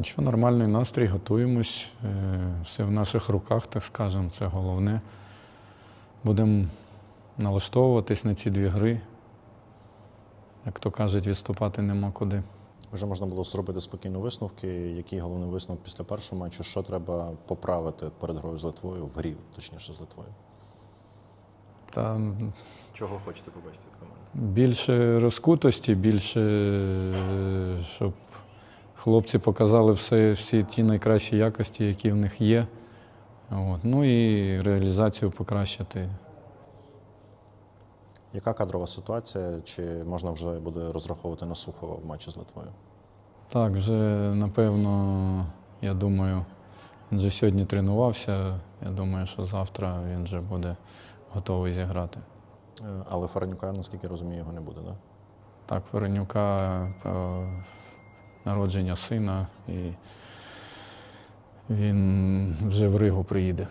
нічого, нормальний настрій, готуємось. Е, Все в наших руках, так скажемо, це головне. Будемо налаштовуватись на ці дві гри. Як то кажуть, відступати нема куди. Вже можна було зробити спокійно висновки. Який головний висновок після першого матчу? Що треба поправити перед грою з Литвою в грі, точніше з Литвою? Та Чого хочете побачити від команди? більше розкутості, більше, е, щоб хлопці показали все, всі ті найкращі якості, які в них є. От. Ну і реалізацію покращити. Яка кадрова ситуація? Чи можна вже буде розраховувати на Сухова в матчі з Литвою? Так, вже напевно, я думаю, він вже сьогодні тренувався. Я думаю, що завтра він вже буде готовий зіграти. Е, Але Фаренюка, наскільки я розумію, його не буде, да? Так, Веренюка е, народження сина, і він вже в Ригу приїде.